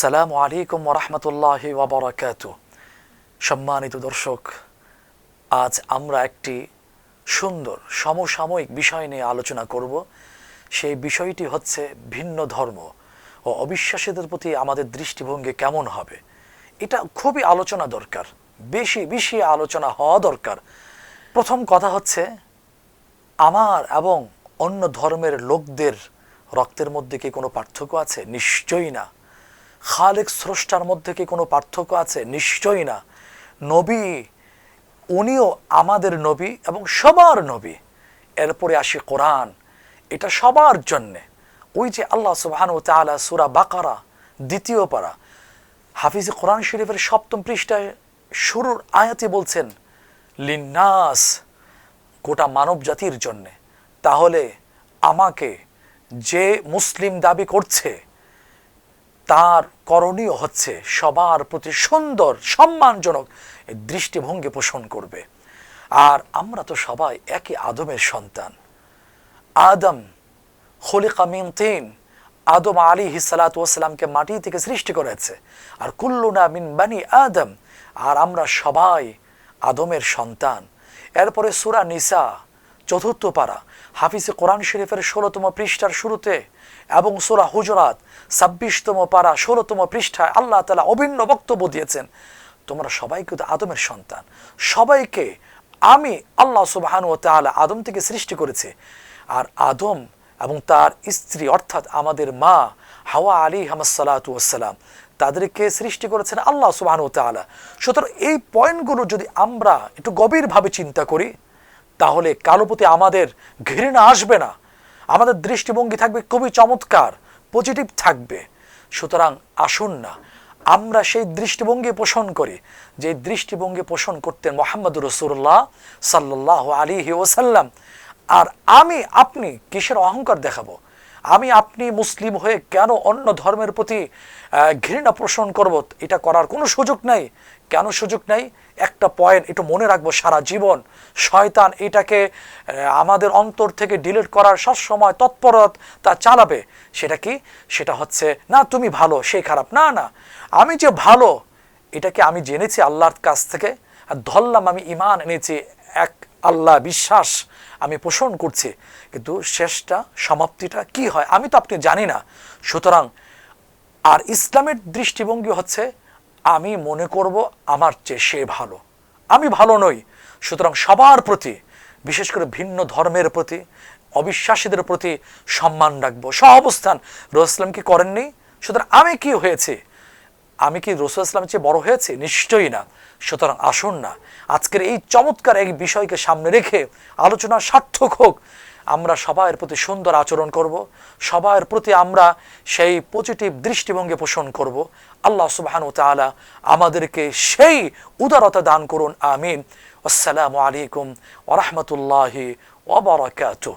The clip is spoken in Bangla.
আসসালামু আলাইকুম ওরহমতুল্লাহ ওবরাকাত সম্মানিত দর্শক, আজ আমরা একটি সুন্দর সমসাময়িক বিষয় নিয়ে আলোচনা করব। সেই বিষয়টি হচ্ছে ভিন্ন ধর্ম ও অবিশ্বাসীদের প্রতি আমাদের দৃষ্টিভঙ্গি কেমন হবে? এটা খুবই আলোচনা দরকার, বেশি বেশি আলোচনা হওয়া দরকার। প্রথম কথা হচ্ছে, আমার এবং অন্য ধর্মের লোকদের রক্তের মধ্যে কি কোনো পার্থক্য আছে? নিশ্চয়ই না। খালেক স্রষ্টার মধ্যে কি কোনো পার্থক্য আছে? নিশ্চয়ই না। নবী, উনিও আমাদের নবী এবং সবার নবী। এরপরে আসে কোরআন। এটা সবার জন্যে। ওই যে আল্লাহ সুবহান তাআলা সূরা বাকারা, দ্বিতীয় পারা। হাফিজ কোরআন শরীফের সপ্তম পৃষ্ঠায় শুরুর আয়াতে বলছেন, লিন্নাস, গোটা মানব জাতির জন্যে। তাহলে আমাকে যে মুসলিম দাবি করছে তার করণীয় হচ্ছে সবার প্রতি সুন্দর, সম্মানজনক দৃষ্টিভঙ্গি পোষণ করবে। আর আমরা তো সবাই একই আদমের সন্তান। আদম খলিকা মিন তিন, আদম আলী হিসালাতামকে মাটি থেকে সৃষ্টি করেছে। আর কুল্লুনা মিন বানি আদম, আর আমরা সবাই আদমের সন্তান। এরপরে সুরা নিসা চতুর্থ পারা। হাফিজে কোরআন শরীফের ষোলোতম পৃষ্ঠার শুরুতে এবং সুরা হুজরাত ছাব্বিশতম পারা ষোলোতম পৃষ্ঠায় আল্লাহ তালা অভিন্ন বক্তব্য দিয়েছেন। তোমরা সবাই কিন্তু আদমের সন্তান। সবাইকে আমি আল্লাহ সুবাহানু ও তাআলা আদম থেকে সৃষ্টি করেছি। আর আদম এবং তার স্ত্রী অর্থাৎ আমাদের মা হাওয়া আলী হামাসাল্লাতাম তাদেরকে সৃষ্টি করেছেন আল্লাহ সুবাহানু তাআলা। সুতরাং এই পয়েন্টগুলো যদি আমরা একটু গভীরভাবে চিন্তা করি তাহলে কালো প্রতি আমাদের ঘৃণা আসবে না। আমাদের দৃষ্টিভঙ্গি থাকবে খুবই চমৎকার পজিটিভ থাকবে। সুতরাং আসুন না, আমরা সেই দৃষ্টিভঙ্গি পোষণ করি, যে দৃষ্টিভঙ্গি পোষণ করতেন মোহাম্মদ রসুল্লাহ সাল্লাহ আলী ওসাল্লাম আর আমি, আপনি কিসের অহংকার দেখাবো? আমি আপনি মুসলিম হয়ে কেন অন্য ধর্মের প্রতি ঘৃণা পোষণ করব? এটা করার কোনো সুযোগ নাই। কেন সুযোগ নাই? একটা পয়েন্ট একটু মনে রাখব, সারা জীবন শয়তান এটাকে আমাদের অন্তর থেকে ডিলিট করার সবসময় তৎপরতা চালাবে। সেটা কি? সেটা হচ্ছে, না, তুমি ভালো সেই খারাপ। না না। আমি যে ভালো, এটাকে আমি জেনেছি আল্লাহর কাছ থেকে, আর ধরলাম আমি ইমান এনেছি এক আল্লাহ বিশ্বাস আমি পোষণ করছি, কিন্তু শেষটা, সমাপ্তিটা কি হয় আমি তো আপনি জানি না। সুতরাং আর ইসলামের দৃষ্টিভঙ্গি হচ্ছে, আমি মনে করব আমার চেয়ে সে ভালো। আমি ভালো নই, সুতরাং সবার প্রতি, বিশেষ করে ভিন্ন ধর্মের প্রতি, অবিশ্বাসীদের প্রতি সম্মান রাখব। সহ অবস্থান রসলাম কি করেননি? সুতরাং আমি কি হয়েছে? আমি কি রসুল ইসলামের চেয়ে বড় হয়েছে? নিশ্চয়ই না। সুতরাং আসুন না। আজকের এই চমৎকার এক বিষয়কে সামনে রেখে আলোচনা সার্থক হোক। আমরা সবার প্রতি সুন্দর আচরণ করব। সবার প্রতি আমরা সেই পজিটিভ দৃষ্টিভঙ্গি পোষণ করব। আল্লাহ সুবাহানু তাআলা আমাদেরকে সেই উদারতা দান করুন। আমিন। আসসালামু আলাইকুম ওরহমতুল্লাহি ওবরাকাতুহ